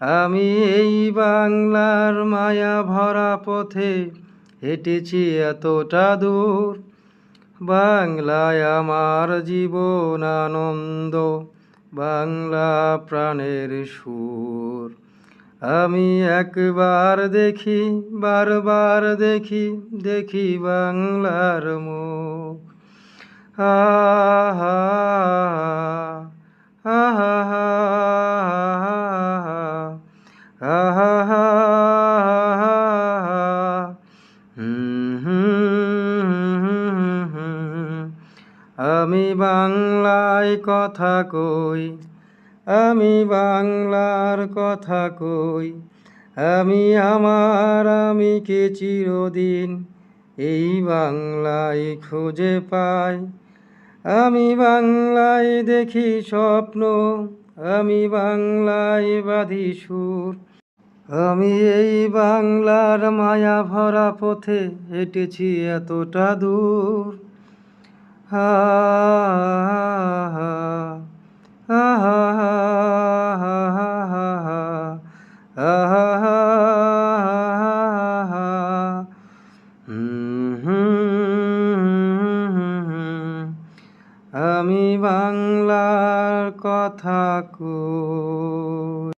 আমি এই বাংলার মায়া ভরা পথে হেঁটেছি এতটা দূর। বাংলায় আমার জীবন আনন্দ, বাংলা প্রাণের সুর। আমি একবার দেখি, বারবার দেখি দেখি বাংলার মুখ। আহা আহা আহা আমি বাংলায় কথা কই আমি বাংলার কথা কই আমি আমার আমিকে চিরদিন এই বাংলায় খুঁজে পাই আমি বাংলায় দেখি স্বপ্ন আমি বাংলায় বাঁধি সুর আমি এই বাংলার মায়া ভরা পথে হেঁটেছি এতটা দূর হা হা হা হা হা হা আমি বাংলার কথা কই।